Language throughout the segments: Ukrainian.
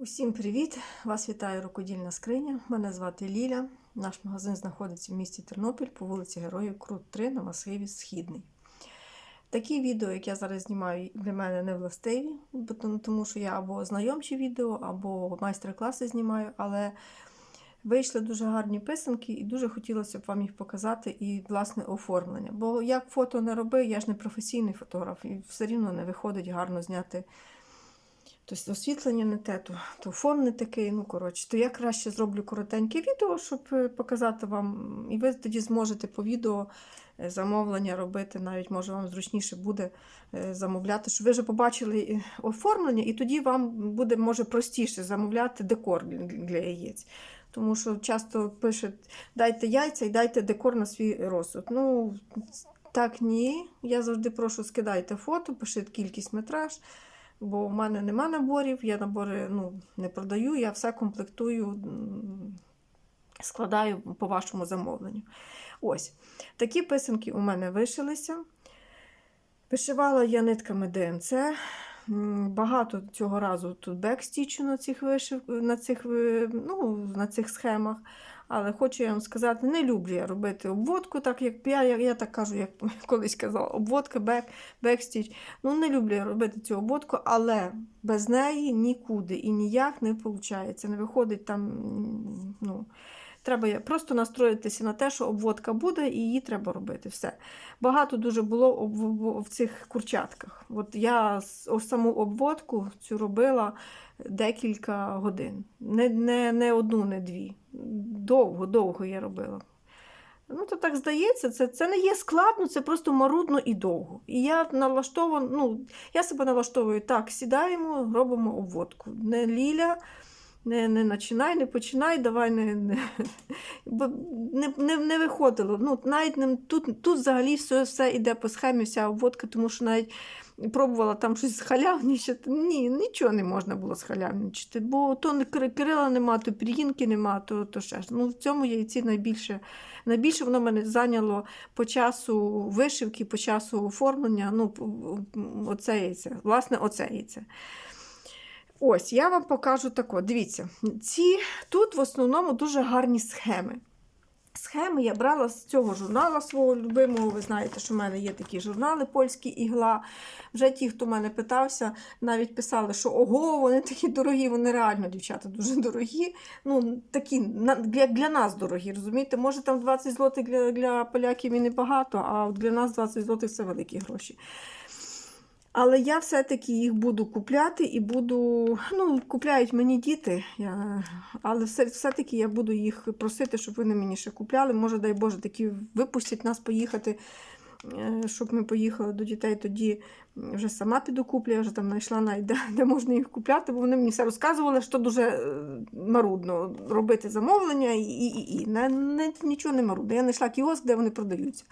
Усім привіт! Вас вітає рукодільна скриня. Мене звати Ліля. Наш магазин знаходиться в місті Тернопіль по вулиці Героїв Крут 3 на масиві Східний. Такі відео, як я зараз знімаю, для мене не властиві, тому- що я або знайомчі відео, або майстер-класи знімаю, але вийшли дуже гарні писанки, і дуже хотілося б вам їх показати і власне оформлення. Бо як фото не роби, я ж не професійний фотограф, і все рівно не виходить гарно зняти. Тобто освітлення не те, то, то фон не такий. Ну, коротше, то я краще зроблю коротеньке відео, щоб е, показати вам. І ви тоді зможете по відео е, замовлення робити. Навіть може вам зручніше буде е, замовляти, щоб ви вже побачили оформлення, і тоді вам буде може простіше замовляти декор для яєць. Тому що часто пишуть, дайте яйця і дайте декор на свій розсуд. Ну, так ні. Я завжди прошу, скидайте фото, пишіть кількість метраж. Бо в мене нема наборів, я набори ну, не продаю, я все комплектую, складаю по вашому замовленню. Ось такі писанки у мене вишилися. Вишивала я нитками ДМЦ. Багато цього разу тут бекстічу на цих вишив... на цих, ну, на цих схемах. Але хочу я вам сказати, не люблю я робити обводку, так як я, я, я так кажу, як колись казала, обводка, бек, бекстіч. Ну, не люблю я робити цю обводку, але без неї нікуди і ніяк не виходить. Не виходить там. ну, Треба просто настроїтися на те, що обводка буде, і її треба робити. Все. Багато дуже було в, цих курчатках. От я саму обводку цю робила декілька годин. Не, не, не одну, не дві. Довго, довго я робила. Ну, то так здається, це, це не є складно, це просто марудно і довго. І я налаштована, ну, я себе налаштовую так, сідаємо, робимо обводку. Не ліля, не, не починай, не починай, давай не, не, не, не, не виходило. Ну, навіть не, тут, тут взагалі все, все йде по схемі, вся обводка, тому що навіть пробувала там щось халявничати. Ні, нічого не можна було схалявничати, бо то не крила нема, то пір'їнки нема, то, то ще ж. Ну, в цьому яйці найбільше, найбільше воно мене зайняло по часу вишивки, по часу оформлення. Ну, оце яйце, власне, оце яйце. Ось, я вам покажу тако. Дивіться, ці тут в основному дуже гарні схеми. Схеми я брала з цього журнала свого любимого. Ви знаєте, що в мене є такі журнали Польські ігла. Вже ті, хто мене питався, навіть писали, що ого, вони такі дорогі, вони реально, дівчата, дуже дорогі. Ну, такі, як для нас дорогі, розумієте? Може, там 20 злотих для, для поляків і небагато, а для нас 20 злотих це великі гроші. Але я все-таки їх буду купляти і буду. Ну, купляють мені діти, я, але все, все-таки я буду їх просити, щоб вони мені ще купляли. Може, дай Боже, такі випустять нас поїхати, е, щоб ми поїхали до дітей. Тоді вже сама піду куплю, я вже там знайшла навіть, де, де можна їх купляти, бо вони мені все розказували, що дуже е, марудно робити замовлення і, і, і. Не, не, нічого не марудно. Я знайшла кіоск, де вони продаються.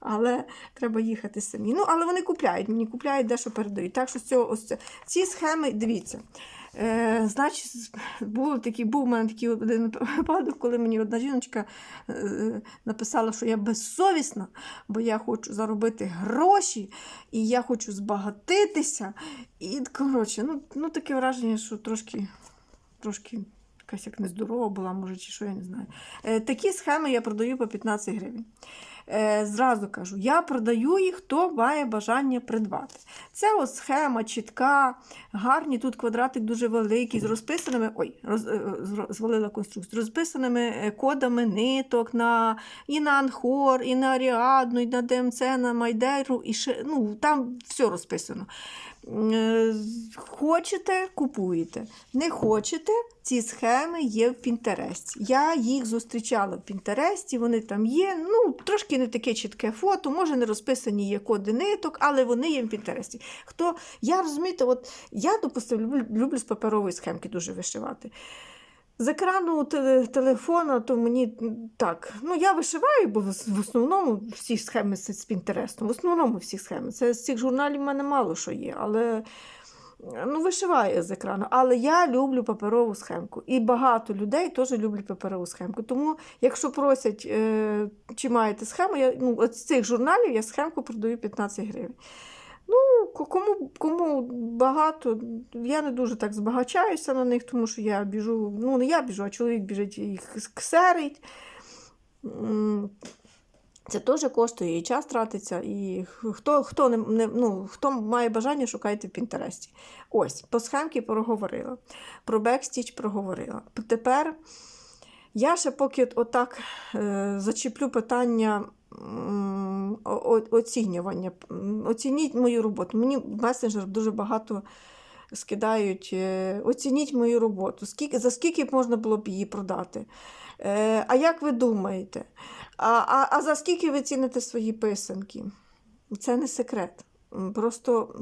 Але треба їхати самі. Ну, але вони купляють, мені купляють, дещо передають. Так що з цього, ось ці схеми, дивіться. Е, значить, був, такий, був у мене такий один випадок, коли мені одна жіночка е, написала, що я безсовісна, бо я хочу заробити гроші, і я хочу збагатитися. І, коротше, ну, ну таке враження, що трошки, трошки якась як нездорова була, може, чи що, я не знаю. Е, такі схеми я продаю по 15 гривень. Е, зразу кажу, я продаю їх, хто має бажання придбати. Це ось схема чітка, гарні, тут квадратик дуже великий, з розписаними, ой, роз, е, звалила конструкцію, розписаними е, кодами ниток на, і на Анхор, і на Аріадну, і на ДМЦ, на Майдеру, і ще, ну, там все розписано. Хочете, купуєте. Не хочете, ці схеми є в Пінтересті. Я їх зустрічала в Пінтересті, вони там є. Ну, трошки не таке чітке фото, може не розписані є коди ниток, але вони є в Пінтересті. Хто, я розумієте, от я, допустимо, люблю, з паперової схемки дуже вишивати. З екрану телефона, то мені так. Ну, я вишиваю, бо в основному всі схеми з, Пінтересту. В основному всі схеми. Це з цих журналів в мене мало що є, але ну, вишиваю з екрану. Але я люблю паперову схемку. І багато людей теж люблять паперову схемку. Тому, якщо просять, е, чи маєте схему, я, ну, з цих журналів я схемку продаю 15 гривень. Ну, кому, кому багато, я не дуже так збагачаюся на них, тому що я біжу, ну не я біжу, а чоловік біжить їх ксерить. Це теж коштує і час тратиться, і хто, хто, не, не, ну, хто має бажання, шукайте в Пінтересті. Ось, по схемки проговорила, про бекстіч проговорила. Тепер я ще поки отак е, зачіплю питання о- оцінювання. Оцініть мою роботу. Мені в месенджер дуже багато скидають. е, Оцініть мою роботу. Скільки, за скільки можна було б її продати? Е, а як ви думаєте? А, а, а за скільки ви ціните свої писанки? Це не секрет. Просто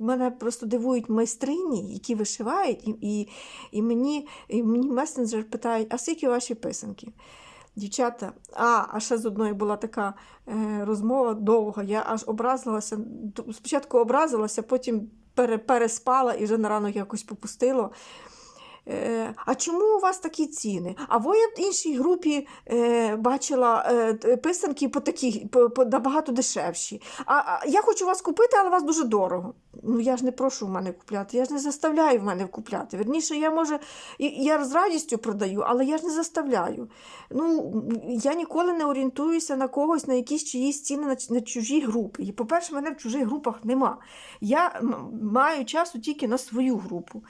мене просто дивують майстрині, які вишивають, і, і, і, мені, і мені месенджер питають, а скільки ваші писанки? Дівчата, а, а ще з одної була така е, розмова довга. Я аж образилася. Спочатку образилася, потім пере, переспала і вже на ранок якось попустило. Е, а чому у вас такі ціни? А во я в іншій групі е, бачила е, писанки по такі, по, по, набагато дешевші. А, а я хочу вас купити, але у вас дуже дорого. Ну я ж не прошу в мене купляти, я ж не заставляю в мене купляти. Верніше, я може, я з радістю продаю, але я ж не заставляю. Ну, я ніколи не орієнтуюся на когось, на якісь чиїсь ціни на, на чужі групи. І, по-перше, мене в чужих групах нема. Я маю часу тільки на свою групу.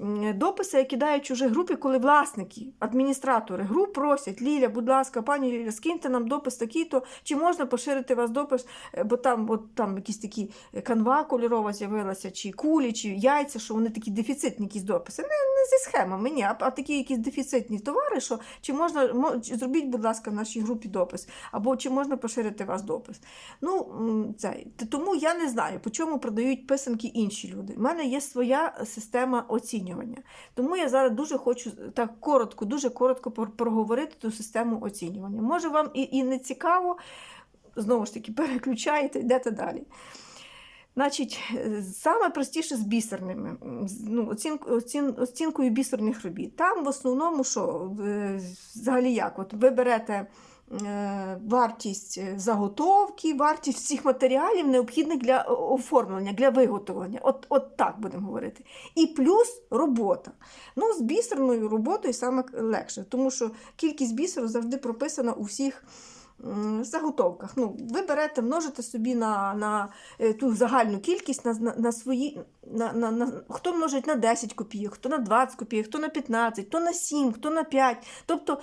М, Дописи я кидаю в чужі групи, коли власники, адміністратори груп просять Ліля, будь ласка, пані Ліля, скиньте нам допис такий-то, чи можна поширити вас допис, Е, бо там, от, там якісь такі е, канва кольорова з'явилася, чи кулі, чи яйця, що вони такі дефіцитні якісь дописи. Не, не зі схемами, ні, а, а такі якісь дефіцитні товари, що чи можна, мо- чи зробіть, будь ласка, в нашій групі допис, або чи можна поширити вас допис. Ну, це, тому я не знаю, по чому продають писанки інші люди. У мене є своя система оцінювання. Тому я зараз дуже хочу так коротко, дуже коротко проговорити ту систему оцінювання. Може, вам і, і не цікаво, знову ж таки, переключаєте, йдете далі. Значить, саме простіше з бісерними, ну, оцін, оцін, оцінкою бісерних робіт. Там в основному що, е, взагалі як? От ви берете вартість е, заготовки, вартість всіх матеріалів, необхідних для оформлення, для виготовлення. От, от так будемо говорити. І плюс робота. Ну, з бісерною роботою саме легше, тому що кількість бісеру завжди прописана у всіх заготовках. Ну, ви берете, множите собі на, на е, ту загальну кількість на, на, свої. На, на, на, хто множить на 10 копійок, хто на 20 копійок, хто на 15, хто на 7, хто на 5. Тобто,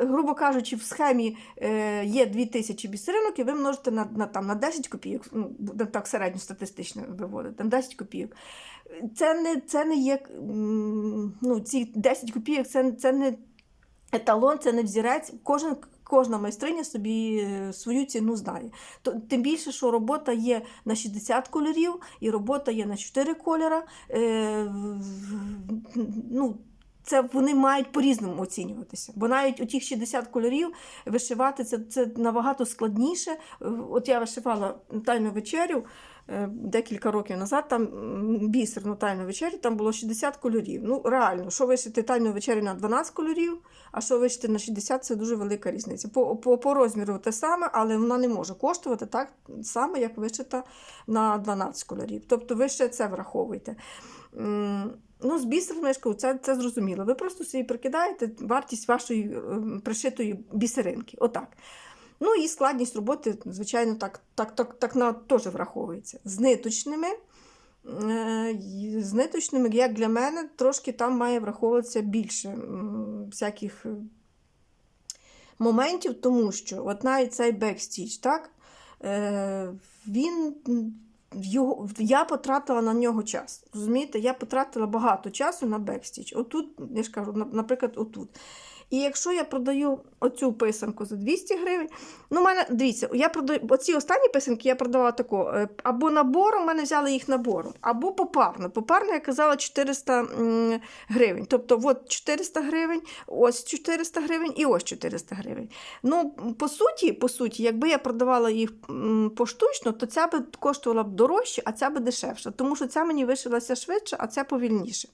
грубо кажучи, в схемі е, є 2000 бісеринок, і ви множите на, на, там, на 10 копійок, ну, так середньостатистично виводити, на 10 копійок. Це не, це не є, ну, ці 10 копійок, це, це не еталон, це не взірець. Кожен, кожна майстриня собі е, свою ціну знає. Тим більше, що робота є на 60 кольорів, і робота є на 4 кольора. Е, ну, це вони мають по-різному оцінюватися. Бо навіть у тих 60 кольорів вишивати це, це набагато складніше. Е, От я вишивала тайну вечерю декілька років назад, там бісерну тайну вечерю, там було 60 кольорів. Ну, реально, що вишити тайну вечерю на 12 кольорів, а що вишити на 60 це дуже велика різниця. По, по, по розміру те саме, але вона не може коштувати так само, як вишита на 12 кольорів. Тобто ви ще це враховуєте. Ну, з я це, це зрозуміло. Ви просто собі прикидаєте вартість вашої ем, пришитої бісеринки. Отак. Ну і складність роботи, звичайно, так, так, так, так на, теж враховується. З ниточними. е, З ниточними, як для мене, трошки там має враховуватися більше всяких е, моментів, тому що от навіть цей бекстіч, так, е, він його, я потратила на нього час. Розумієте, я потратила багато часу на бекстіч. Отут, я ж кажу, наприклад, отут. І якщо я продаю оцю писанку за 200 гривень, ну, мене, дивіться, я продаю, оці останні писанки я продавала тако, е, або набором, в мене взяли їх набором, або попарно. Попарно я казала 400 гривень. Тобто, от 400 гривень, ось 400 гривень і ось 400 гривень. Ну, по суті, по суті, якби я продавала їх поштучно, то ця би коштувала б дорожче, а ця би дешевше. Тому що ця мені вишилася швидше, а ця повільніше.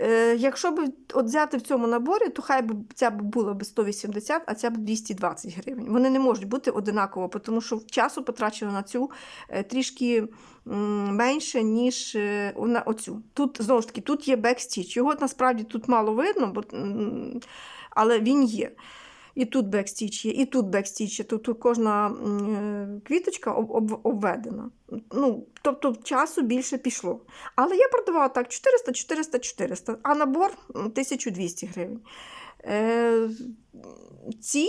Е, якщо б от взяти в цьому наборі, то хай би ця б була б 180, а ця б 220 гривень. Вони не можуть бути одинаково, тому що часу потрачено на цю е, трішки менше, ніж е, на оцю. Тут знову ж таки тут є бекстіч. Його насправді тут мало видно, бо, але він є. І тут бекстіч є, і тут бекстіч є. Тут, тут кожна е, квіточка об, об, обведена. Ну, тобто часу більше пішло. Але я продавала так 400, 400, 400, а набор 1200 гривень. Е, ці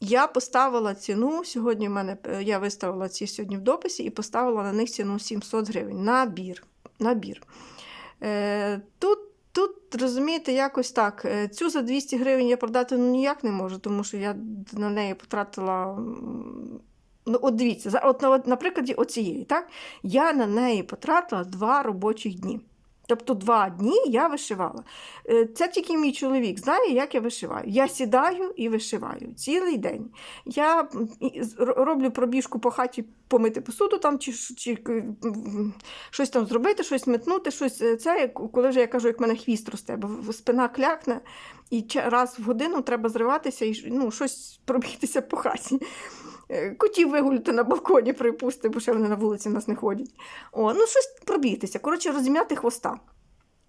я поставила ціну. Сьогодні в мене е, я виставила ці сьогодні в дописі і поставила на них ціну 700 гривень. Набір. Набір. Е, тут, тут, розумієте, якось так. Е, Цю за 200 гривень я продати ну, ніяк не можу, тому що я на неї потратила. Ну, от дивіться, от, на, от, на прикладі оцієї, так? Я на неї потратила два робочих дні. Тобто два дні я вишивала. Е, Це тільки мій чоловік знає, як я вишиваю. Я сідаю і вишиваю цілий день. Я роблю пробіжку по хаті помити посуду там, чи, чи щось там зробити, щось метнути, щось е, це, коли вже я кажу, як в мене хвіст росте, бо спина клякне, і раз в годину треба зриватися і ну, щось пробігтися по хаті. Е, Котів вигуляти на балконі, припустимо, бо ще вони на вулиці нас не ходять. О, ну, щось пробігтися. Коротше, розім'яти хвоста.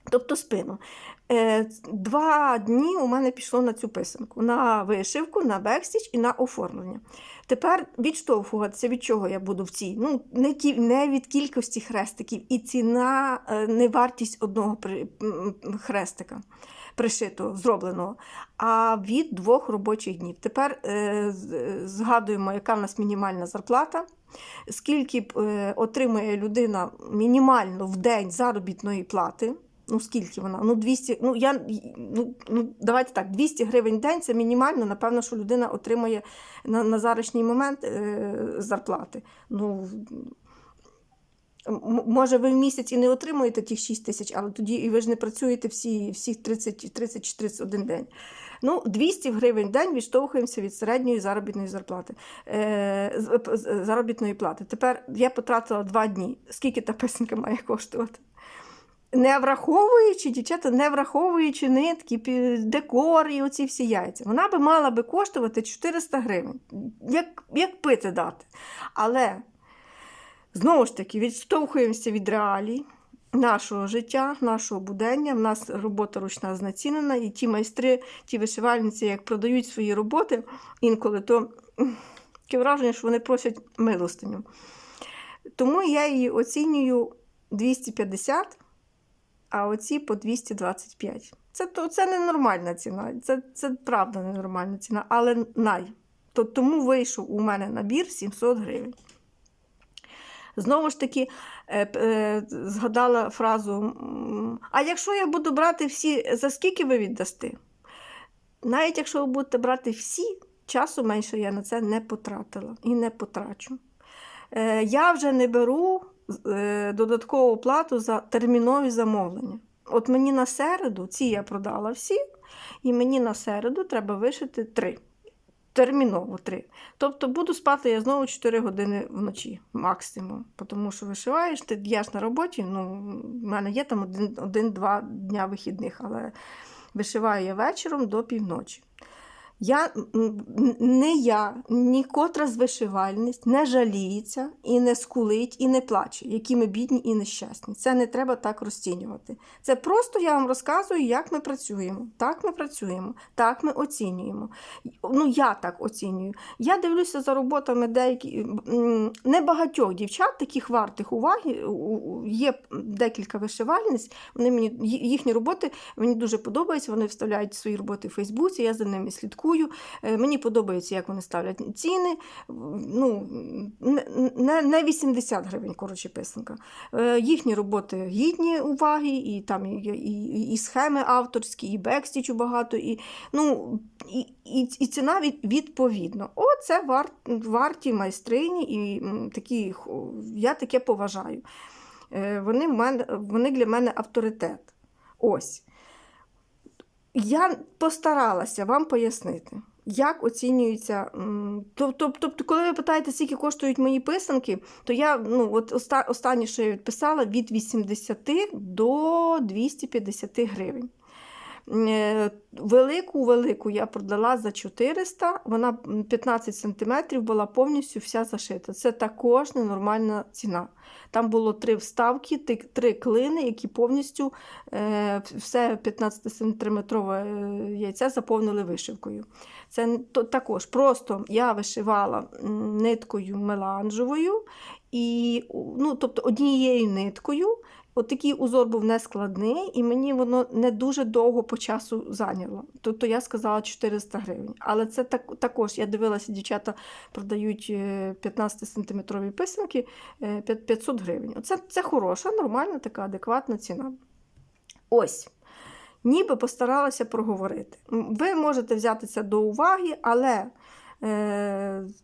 Тобто спину. Е, Два дні у мене пішло на цю писанку: на вишивку, на бекстіч і на оформлення. Тепер відштовхуватися, від чого я буду в цій. Ну, не, не від кількості хрестиків, і ціна е, не вартість одного хрестика пришитого, зробленого, а від двох робочих днів. Тепер е, згадуємо, яка в нас мінімальна зарплата. Скільки е, отримує людина мінімально в день заробітної плати. Ну, скільки вона? Ну, 200, ну, я, ну, ну, давайте так, 200 гривень в день це мінімально, напевно, що людина отримує на, на заручний момент е, зарплати. Ну, може, ви в місяць і не отримуєте тих 6 тисяч, але тоді і ви ж не працюєте всі, всі 30, 30 чи 31 день. Ну, 200 гривень в день відштовхуємося від середньої заробітної зарплати, е, заробітної плати. Тепер я потратила 2 дні. Скільки та писанка має коштувати? Не враховуючи, дівчата, не враховуючи нитки, декор і оці всі яйця. Вона би мала би коштувати 400 гривень, як, як пити дати. Але знову ж таки відштовхуємося від реалій нашого життя, нашого будення. В нас робота ручна знецінена, і ті майстри, ті вишивальниці, як продають свої роботи, інколи то таке враження, що вони просять милостиню. Тому я її оцінюю 250, а оці по 225. Це, то, це ненормальна ціна, це, це правда ненормальна ціна, але най. То, тому вийшов у мене набір 700 гривень. Знову ж таки, е, е, згадала фразу: а якщо я буду брати всі, за скільки ви віддасте? Навіть якщо ви будете брати всі, часу менше я на це не потратила і не потрачу. Е, Я вже не беру додаткову плату за термінові замовлення. От мені на середу, ці я продала всі, і мені на середу треба вишити три. Терміново три. Тобто буду спати я знову 4 години вночі, максимум. Тому що вишиваєш, ти я ж на роботі, ну, в мене є там один- один-два дня вихідних, але вишиваю я вечором до півночі. Я, не я, ні котра з вишивальниць не жаліється і не скулить, і не плаче, які ми бідні і нещасні. Це не треба так розцінювати. Це просто я вам розказую, як ми працюємо. Так ми працюємо, так ми оцінюємо. Ну, я так оцінюю. Я дивлюся за роботами деякі м, небагатьох дівчат, таких вартих уваги. Є декілька вишивальниць. Вони мені їхні роботи мені дуже подобаються. Вони вставляють свої роботи в Фейсбуці. Я за ними слідкую. Е, Мені подобається, як вони ставлять ціни. Ну, не 80 гривень, коротше, писанка. Е, Їхні роботи гідні уваги, і там і, і, і схеми авторські, і бекстічу багато, і, ну, і, і, і ціна від, відповідно. О, це вар, варті майстрині, і такі, я таке поважаю. Е, Вони, в мене, вони для мене авторитет. Ось. Я постаралася вам пояснити. як оцінюється. м, тоб- тоб- Тобто, коли ви питаєте, скільки коштують мої писанки, то я ну, от оста- останнє, що я відписала, від 80 до 250 гривень. Е, Велику велику я продала за 400, вона 15 см була повністю вся зашита. Це також ненормальна ціна. Там було три вставки, три клини, які повністю е, все 15-сантиметрове яйце яйця заповнили вишивкою. Це також просто я вишивала ниткою меланжевою, і, ну, тобто однією ниткою. От такий узор був нескладний, і мені воно не дуже довго по часу зайняло. Тобто я сказала 400 гривень. Але це так, також я дивилася, дівчата продають 15-сантиметрові писанки е, 500 гривень. Оце це хороша, нормальна, така адекватна ціна. Ось. Ніби постаралася проговорити. Ви можете взяти це до уваги, але е,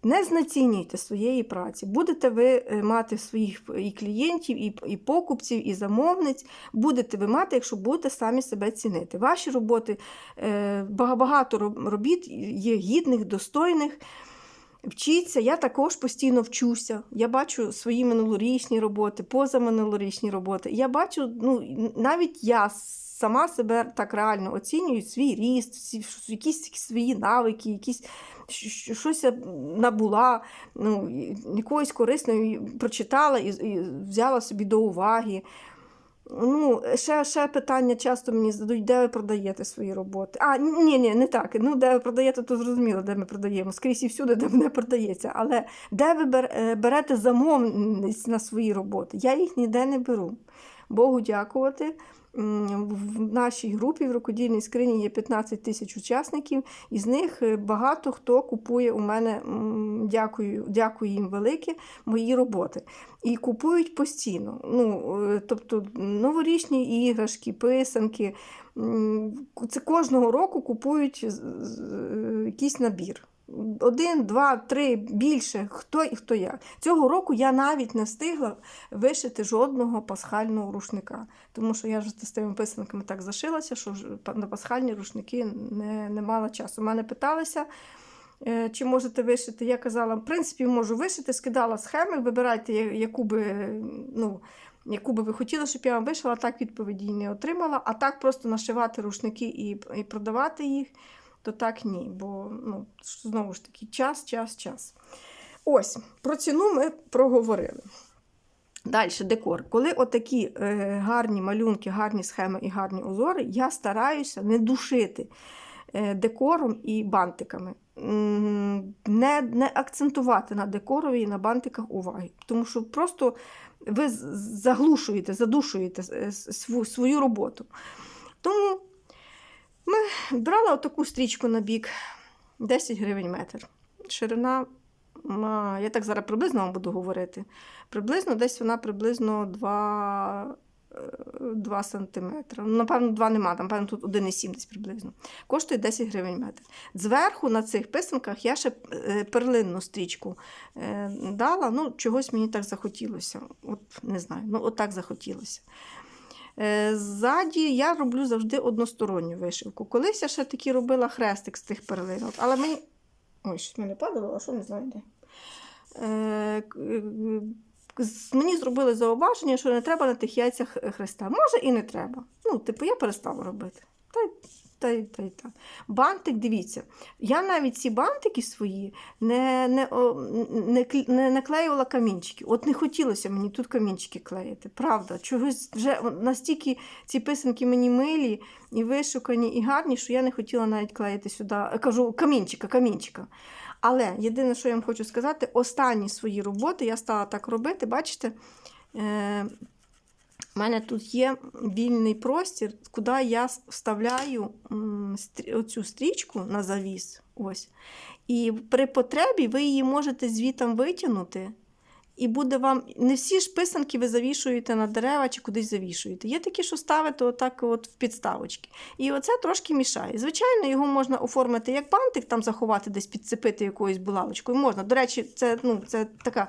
не знецінюйте своєї праці. Будете ви е, мати своїх і клієнтів, і, і покупців, і замовниць. Будете ви мати, якщо будете самі себе цінити. Ваші роботи, е, багато робіт є гідних, достойних. Вчіться, я також постійно вчуся. Я бачу свої минулорічні роботи, позаминулорічні роботи. Я бачу, ну навіть я сама себе так реально оцінюю, свій ріст, якісь свої навики, якісь щось набула, ну, якоїсь корисної прочитала і, і взяла собі до уваги. Ну, ще, ще питання часто мені задають, де ви продаєте свої роботи. А, ні, ні, не так. Ну, де ви продаєте, то зрозуміло, де ми продаємо. Скрізь і всюди, де не продається. Але де ви е, берете замовниць на свої роботи? Я їх ніде не беру. Богу дякувати. В нашій групі в рукодільній скрині є 15 тисяч учасників, із них е, багато хто купує у мене, дякую, дякую їм велике, мої роботи. І купують постійно. Ну, е, тобто новорічні іграшки, писанки. Це кожного року купують е, якийсь набір. Один, два, три, більше, хто і хто як. Цього року я навіть не встигла вишити жодного пасхального рушника, тому що я вже з тими писанками так зашилася, що на пасхальні рушники не, не мала часу. Мене питалися, е, чи можете вишити. Я казала, в принципі, можу вишити, скидала схеми, вибирайте, яку би, ну, яку би ви хотіли, щоб я вам вишила, так відповіді не отримала. А так просто нашивати рушники і, і продавати їх, то так ні. Бо ну, знову ж таки, час, час, час. Ось, про ціну ми проговорили. Далі декор. Коли отакі е, гарні малюнки, гарні схеми і гарні узори, я стараюся не душити е, декором і бантиками. Не, не акцентувати на декорові і на бантиках уваги. Тому що просто ви заглушуєте, задушуєте е, св- свою роботу. Тому брала отаку стрічку на бік 10 гривень метр. Ширина, я так зараз приблизно вам буду говорити. Приблизно десь вона приблизно 2, 2 см. Напевно, 2 нема, там, напевно, тут 1,7 десь приблизно. Коштує 10 гривень метр. Зверху на цих писанках я ще е, перлинну стрічку е, дала. Ну, чогось мені так захотілося. От не знаю, ну от захотілося. Е, Ззаді я роблю завжди односторонню вишивку. Колись я ще таки робила хрестик з тих перлинок, але мені. Ой, щось мене падало, а що не знаю де. Е, е, Мені зробили зауваження, що не треба на тих яйцях хреста. Може і не треба. Ну, типу, я перестала робити. Та, та, й- та, й так. Бантик, дивіться, я навіть ці бантики свої не, не, не, не наклеювала камінчики. От не хотілося мені тут камінчики клеїти. Правда, чогось вже настільки ці писанки мені милі і вишукані, і гарні, що я не хотіла навіть клеїти сюди. е, Кажу, камінчика, камінчика. Але єдине, що я вам хочу сказати, останні свої роботи я стала так робити, бачите. Е- у мене тут є вільний простір, куди я вставляю оцю стрічку на завіс. Ось. І при потребі ви її можете звітом витягнути. І буде вам не всі ж писанки ви завішуєте на дерева чи кудись завішуєте. Є такі, що ставите отак от в підставочки. І оце трошки мішає. Звичайно, його можна оформити як бантик, там заховати, десь підцепити якоюсь булавочкою. Можна. До речі, це, ну, це така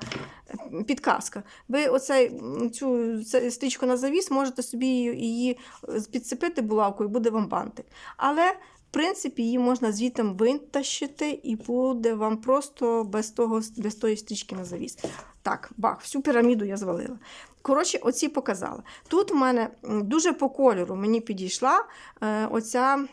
підказка. Ви оцей, цю стрічку на завіс можете собі її, її е, підцепити булавкою, буде вам бантик. Але принципі, її можна звідти витащити, і буде вам просто без, того, без тої стрічки на завіс. Так, бах, всю піраміду я звалила. Коротше, оці показала. Тут в мене дуже по кольору мені підійшла е, оця.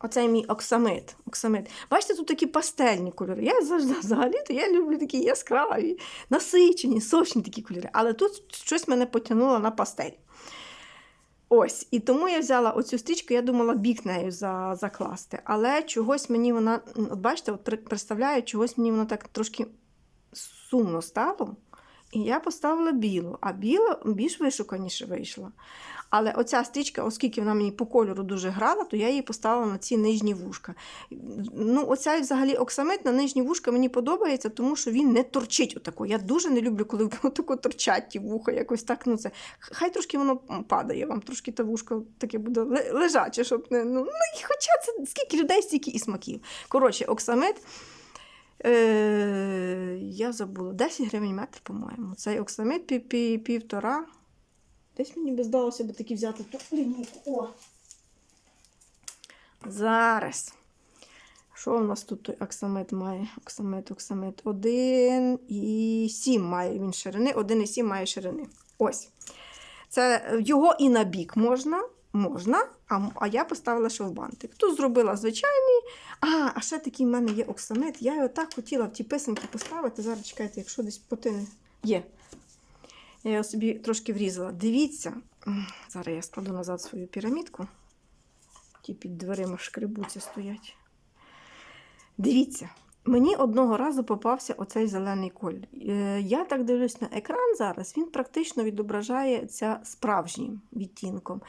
Оцей мій оксамит. оксамит. Бачите, тут такі пастельні кольори. Я завжди взагалі-то я люблю такі яскраві, насичені, сочні такі кольори. Але тут щось мене потягнуло на пастель. Ось, і тому я взяла оцю стрічку, я думала бік нею за, закласти. Але чогось мені вона, от бачите, от представляю, чогось мені вона так трошки сумно стало. І я поставила білу, а біла більш вишуканіше вийшла. Але оця стрічка, оскільки вона мені по кольору дуже грала, то я її поставила на ці нижні вушка. Ну, оця взагалі оксамит на нижні вушка мені подобається, тому що він не торчить отако. Я дуже не люблю, коли отако торчать ті вуха, якось так. Ну, це. Хай трошки воно падає, вам трошки та вушко таке буде лежаче, щоб не. Ну, ну, хоча це скільки людей, стільки і смаків. Коротше, оксамит. Е, я забула, 10 гривень метр, по-моєму. Цей оксамит пів, пів, півтора. Десь мені би здалося би таки взяти ту лінійку. О! Зараз. Що у нас тут той оксамит має? Оксамит, оксамит. 1,7 має він ширини, 1,7 має ширини. Ось. Це е, його і на бік можна, можна, а, а я поставила шовбантик. Тут зробила звичайний. А, а ще такий в мене є оксамит. Я його так хотіла в ті писанки поставити. Зараз чекайте, якщо десь потине. Є. Я його собі трошки врізала. Дивіться, зараз я складу назад свою пірамідку. Ті під дверима шкребуться стоять. Дивіться, мені одного разу попався оцей зелений колір. Е, Я так дивлюсь на екран зараз, він практично відображається справжнім відтінком.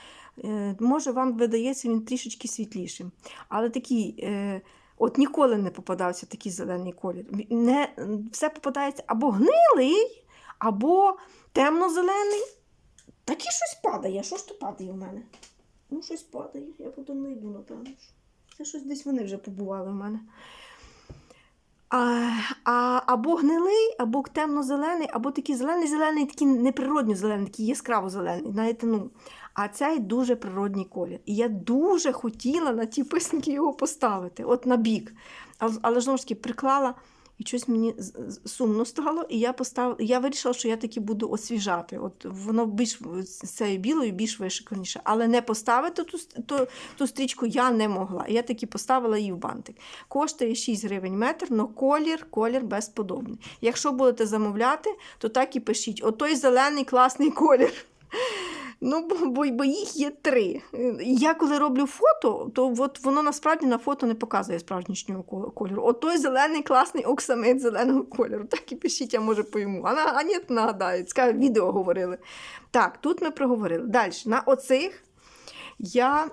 Е, Може, вам видається він трішечки світлішим. Але такий, е, от ніколи не попадався такий зелений колір. Не, все попадається або гнилий, або темно-зелений. Так і щось падає. Що ж то падає в мене? Ну, щось падає. Я потім не йду, напевно. Це щось десь вони вже побували в мене. А, а, або гнилий, або темно-зелений, або такий зелений-зелений, такий неприродньо зелений, такий яскраво зелений. Знаєте, ну. А цей дуже природній колір. І я дуже хотіла на ті писанки його поставити, от на бік. Але знову ж таки приклала, і щось мені сумно стало, і я поставила, я вирішила, що я таки буду освіжати. От воно більш з цією білою більш вишиканіше. Але не поставити ту, ту, ту стрічку я не могла. Я таки поставила її в бантик. Коштує 6 гривень метр, але колір, колір безподобний. Якщо будете замовляти, то так і пишіть: отой зелений класний колір. Ну, бо, бо, їх є три. Я коли роблю фото, то от воно насправді на фото не показує справжнішнього кольору. От той зелений класний оксамит зеленого кольору. Так і пишіть, я може пойму. А, а ні, нагадаю, цікаве відео говорили. Так, тут ми проговорили. Далі, на оцих я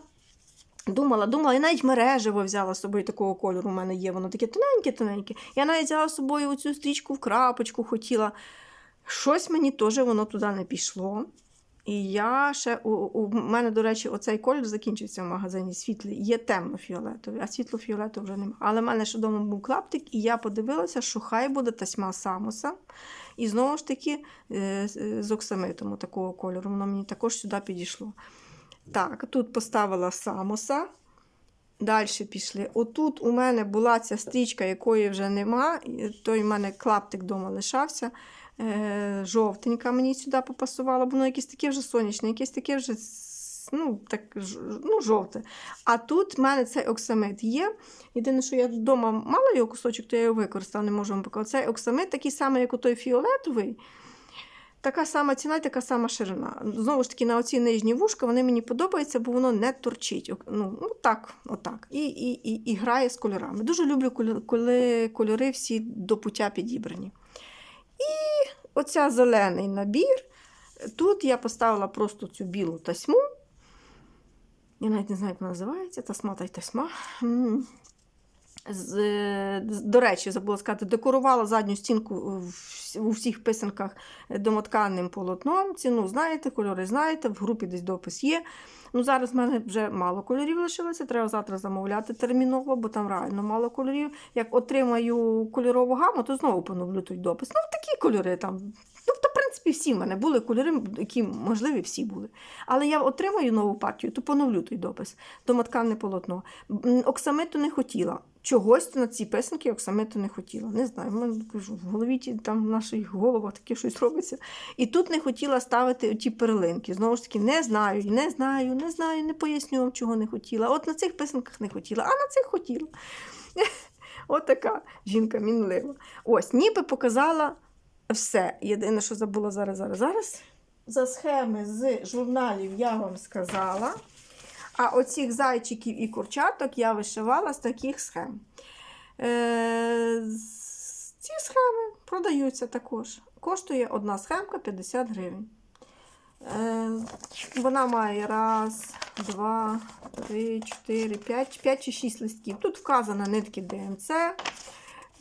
думала, думала, я навіть мережево взяла з собою такого кольору. У мене є, воно таке тоненьке-тоненьке. Я навіть взяла з собою оцю стрічку в крапочку хотіла. Щось мені теж воно туди не пішло. І я ще у, у мене, до речі, оцей колір закінчився в магазині світлий. Є темно-фіолетовий, а світло-фіолетового вже немає. Але в мене ще вдома був клаптик, і я подивилася, що хай буде тасьма самоса. І знову ж таки е, з- з оксамитом такого кольору. Воно мені також сюди підійшло. Так, тут поставила самоса. Далі пішли. Отут у мене була ця стрічка, якої вже нема. Той у мене клаптик вдома лишався. Е, жовтенька мені сюди попасувала, воно якесь таке вже сонячне, якесь таке вже ну, так, ну, жовте. А тут в мене цей оксамит є. Єдине, що я вдома мала його кусочок, то я його використала, не можу вам показати. Цей оксамит такий самий, як у той фіолетовий. Така сама ціна така сама ширина. Знову ж таки, на оці нижні вушка вони мені подобаються, бо воно не торчить. Ну, ну так, отак. І, і, і, і грає з кольорами. Дуже люблю, коли кольори всі до пуття підібрані. І оця зелений набір. Тут я поставила просто цю білу тасьму. Я навіть не знаю, як вона називається. Тасма та й тасьма. До речі, забула сказати, декорувала задню стінку у всіх писанках домотканним полотном. Ціну знаєте, кольори знаєте, в групі десь допис є. Ну, зараз в мене вже мало кольорів лишилося, треба завтра замовляти терміново, бо там реально мало кольорів. Як отримаю кольорову гаму, то знову поновлю той допис. Ну, такі кольори там. Ну, то, в принципі, всі в мене були кольори, які можливі, всі були. Але я отримаю нову партію, то поновлю той допис. Домотканне полотно. Оксамиту не хотіла. Чогось на ці писанки оксамиту не хотіла. Не знаю, кажу, в голові там в наших головах таке щось робиться. І тут не хотіла ставити ті перлинки. Знову ж таки, не знаю, не знаю, не знаю, не поясню вам, чого не хотіла. От на цих писанках не хотіла, а на цих хотіла. От така жінка мінлива. Ось, ніби показала все. Єдине, що забула зараз, зараз, зараз. За схеми з журналів я вам сказала. А оцих зайчиків і курчаток я вишивала з таких схем. Е, ці схеми продаються також. Коштує одна схемка 50 гривень. Е, вона має раз, два, три, чотири, п'ять, п'ять чи шість листків. Тут вказано нитки ДМЦ.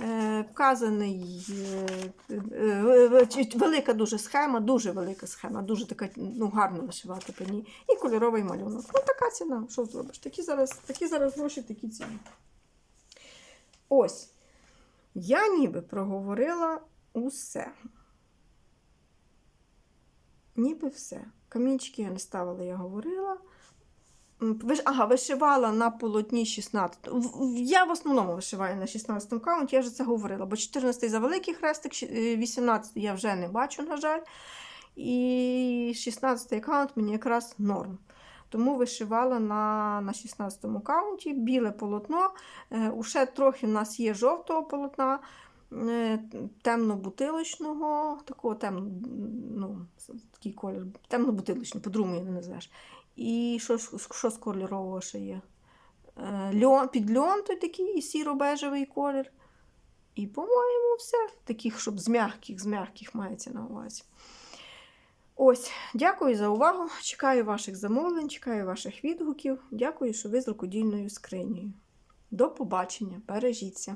Е, Вказаний е, е, велика дуже схема, дуже велика схема, дуже така ну, гарно вишивати по ній. І кольоровий малюнок. Ну, така ціна, що зробиш? Такі зараз, такі зараз гроші, такі ціни. Ось. Я ніби проговорила усе. Ніби все. Камінчики я не ставила, я говорила. Ага, вишивала на полотні 16. В- в- Я в основному вишиваю на 16 каунті, я вже це говорила, бо 14 за великий хрестик, щ- е, 18 я вже не бачу, на жаль. І 16 аккаунт мені якраз норм. Тому вишивала на, на 16 каунті біле полотно. Уже трохи в нас є жовтого полотна, е, темно-бутилочного, такого темно, ну, такий колір, темно-бутилочний, по-другому я не назвеш. І що, що з кольорового ще є? Е, Льон, під льон той такий сіро-бежевий колір. І, по-моєму, все. Таких, щоб з м'яких, з м'яких мається на увазі. Ось, дякую за увагу. Чекаю ваших замовлень, чекаю ваших відгуків. Дякую, що ви з рукодільною скринею. До побачення. Бережіться!